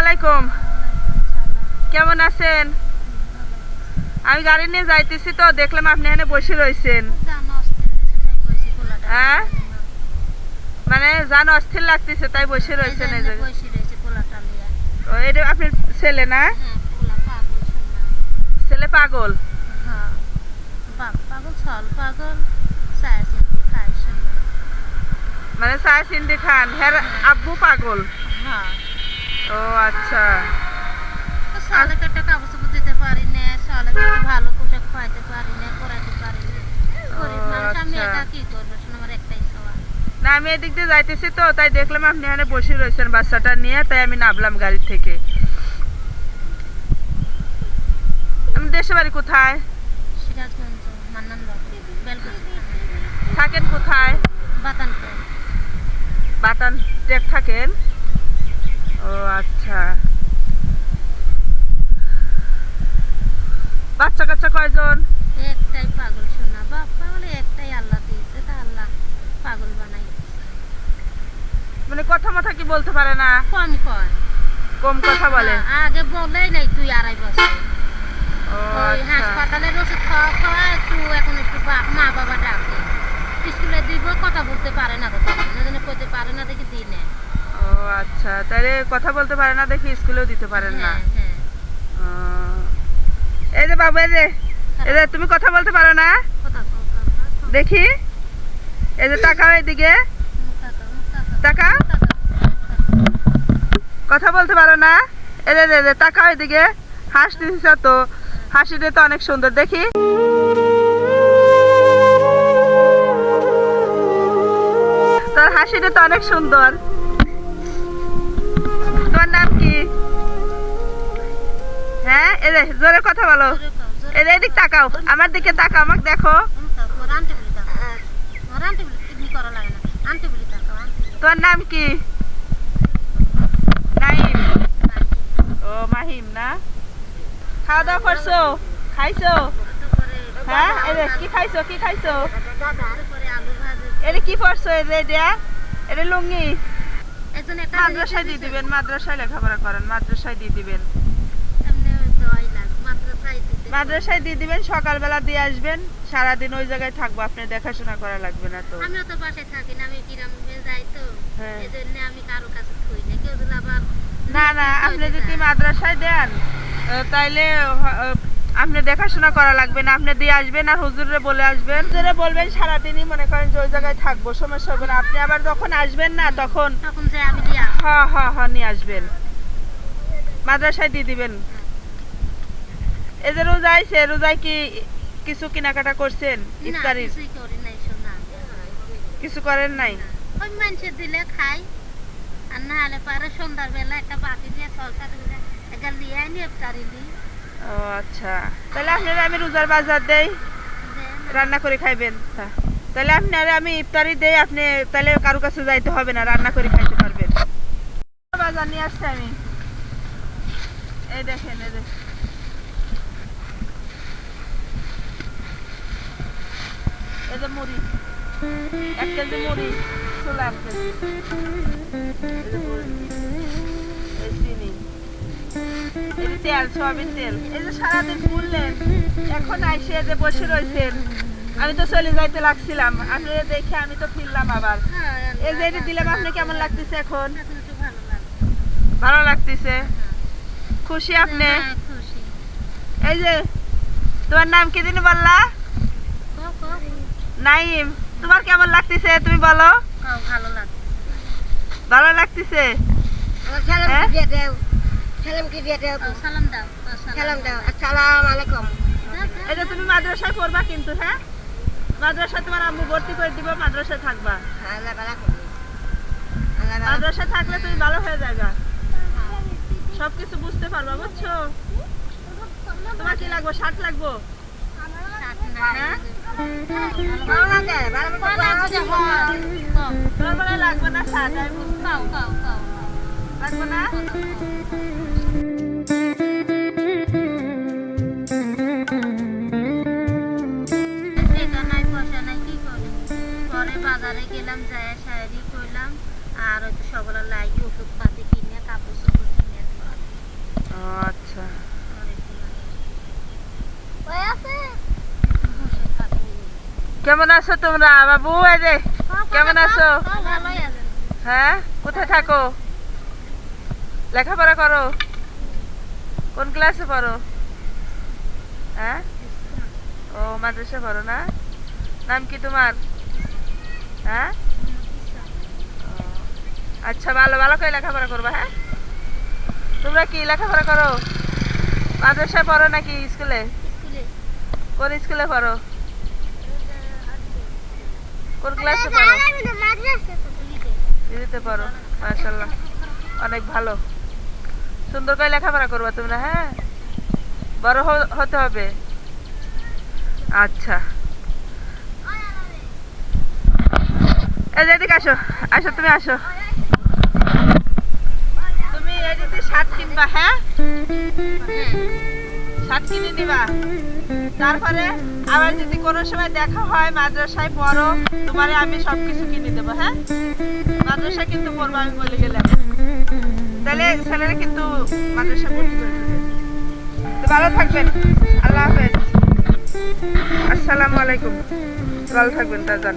আলাইকুম। কেমন আছেন? আমি গাড়ি নিয়ে যাইতেছি তো, দেখলাম আপনি এখানে বসে রয়েছেন হ্যাঁ? মানে জান, অস্থির লাগতেছে, তাই বসে রয়েছেন এই ছেলে না? ছেলে পাগল? মানে সায়া সিন্দি খান হ্যার আব্বু পাগল? ও আচ্ছা। ভালো পোশাক খাওয়াইতে পারি না পড়াইতে পারি না। গরিব ও, মানুষ আমি আচ্ছা। একা কি করব? আমার একটাই না আমি এদিক দিয়ে যাইতেছি তো তাই দেখলাম আপনি এখানে বসে রয়েছেন বাচ্চাটা নিয়ে তাই আমি নামলাম গাড়ি থেকে। আমি দেশে বাড়ি কোথায়? থাকেন কোথায়? বাতান টেক থাকেন? ও আচ্ছা। বাচ্চা কাচ্চা কয়জন? একটাই পাগল শোনা বাপ্পা বলে একটাই আল্লাহ দিয়েছে তা আল্লাহ পাগল বানাই মানে কথা মথা কি বলতে পারে না? কম কয়। কম কথা বলে। হ্যাঁ, আগে বলেই নাই তুই আড়াই বছর। ওই আচ্ছা। হাসপাতালের ওষুধ খাওয়া খাওয়া একটু এখন একটু বা- মা বাবা ডাকে স্কুলে দিব কথা বলতে পারে না তো তখন ওই কইতে পারে না দেখি দিই না ও আচ্ছা তাহলে কথা বলতে পারে না দেখি স্কুলেও দিতে পারেন না। হ্যাঁ হ্যাঁ। এই যে বাবু এই যে এই যে তুমি কথা বলতে পারো না। দেখি। এই যে তাকাও এদিকে। তাকাও। কথা বলতে পারো না? এই যে, এই যে তাকাও এদিকে। হাসতেছিস তো। হাসিটা তো অনেক সুন্দর দেখি। তার হাসিটা তো অনেক সুন্দর। এই যে জোরে কথা বলো। জোরে এই যে এদিক তাকাও। আমার দিকে তাকাও আমাকে দেখো। বলি। তোমার নাম কি? নাইম ও মাহিম না? খাওয়া দাওয়া করছ? খাইছো? হ্যাঁ? এই কি খাইছো? কি খাইছো? এটা কি পড়ছো এটা এটা লুঙ্গি? মাদ্রাসায় দিয়ে দিবেন মাদ্রাসায় লেখাপড়া করেন মাদ্রাসায় দিয়ে দিবেন। মাদ্রাসায় দিয়ে দিবেন সকালবেলা দিয়ে আসবেন সারাদিন ওই জায়গায় থাকব আপনি দেখাশোনা করা লাগবে না তো। আমিও তো বাসায় থাকি না আমি গ্রামে যাই তো হ্যাঁ। এই জন্য আমি কারও কাছে থুই না কেউ যদি আবার না না আপনি যদি মাদ্রাসায় দেন তাইলে আপনি দেখাশোনা করা লাগবে না আপনি দিয়ে আসবেন আর হুজুরে বলে আসবেন। হুজুরে বলবেন সারাদিনই মনে করেন যে ওই জায়গায় থাকব সমস্যা হবে না। আপনি আবার যখন আসবেন না তখন তখন যে আমি। হ্যাঁ হ্যাঁ হ্যাঁ নিয়ে আসবেন। মাদ্রাসায় দিয়ে দিবেন। এই যে রোজায় কি কিছু কেনাকাটা করছেন ইফতারির? কিছু করেন নাই? ওই মানুষের দিলে খাই আর না হলে পরে সন্ধ্যার বেলা একটা বাটি দিয়ে আনি ইফতারি দিই। ও আচ্ছা। তাহলে আপনারা আমি রোজার বাজার দেই রান্না করে খাইবেন। তাহলে আপনার আমি ইফতারি দেই আপনি তাহলে কারও কাছে যাইতে হবে না রান্না করে খাইতে পারবেন। বাজার নিয়ে আসছি আমি। এই দেখেন এই দেখেন। এই যে মুড়ি এক কেজি মুড়ি ছোলা এক কেজি এই যে মুড়ি, এই চিনি এই যে তেল সয়াবিন তেল। এই যে সারাদিন ঘুরলেন এখন আইসে যে বসে রয়েছেন আমি তো চলে যাইতে লাগছিলাম আপনি দেখে আমি তো ফিরলাম আবার। এই যে এটা দিলাম আপনি কেমন লাগতেছে এখন? ভালো লাগতেছে। খুশি আপনি? হ্যাঁ, এই যে তোমার নাম কি দিন বললা? নাইম তোমার কেমন লাগতেছে? তুমি বলো। ভালো ভালো লাগতেছে? সালাম হ্যাঁ? দিয়ে দেও। সালাম কি দিয়ে দেও সালাম দাও সালাম দাও। দাও। আসসালামু আলাইকুম। দাও, দাও। এই যে তুমি মাদ্রাসায় পড়বা কিন্তু হ্যাঁ? মাদ্রাসায় তোমার আম্মু ভর্তি করে দিব মাদ্রাসায় থাকবা। আল্লাহ বালা করবে আল্লাহ বালা মাদ্রাসায় থাকলে তুমি ভালো হয়ে যাবে। সবকিছু বুঝতে পারবা বুঝছ? তোমার কি লাগবে? শার্ট লাগবো? হ্যাঁ? লাগে লাগবে বাজারে গেলাম যায় শাড়ি কইলাম আর ওই তো সবলা ওষুধ পাতি কিনে কাপড় চোপড় কিনে আচ্ছা ওই আছে কেমন আছো তোমরা? বাবু এই যে কেমন আছো? হ্যাঁ কোথায় থাকো? লেখাপড়া করো? কোন ক্লাসে পড়ো? হ্যাঁ? ও মাদ্রাসা পড়ো না? নাম কি তোমার? হ্যাঁ? আচ্ছা ভালো ভালো করে লেখাপড়া করবা হ্যাঁ? তোমরা কি লেখাপড়া করো? মাদ্রাসায় পড়ো নাকি স্কুলে। কোন স্কুলে পড়ো? কোন ক্লাসে পড়ো? দিদিতে পড়ো মাশাল্লাহ অনেক ভালো। সুন্দর করে লেখাপড়া করবা তোমরা হ্যাঁ? বড় হতে হবে। আচ্ছা। এদিকে আসো আসো, তুমি আসো। তুমি যদি শার্ট কিনবা হ্যাঁ? শার্ট কিনে নিবা তারপরে আবার যদি কোনো সময় দেখা হয় মাদ্রাসায় পড়ো, তোমারে আমি সবকিছু কিনে দেবো হ্যাঁ? মাদ্রাসা কিন্তু পড়ব আমি বলে গেলাম। তাহলে ছেলেরা কিন্তু মাদ্রাসা ভর্তি করে তো ভালো থাকবেন। আল্লাহ হাফেজ। আসসালামু আলাইকুম। ভালো থাকবেন তাজান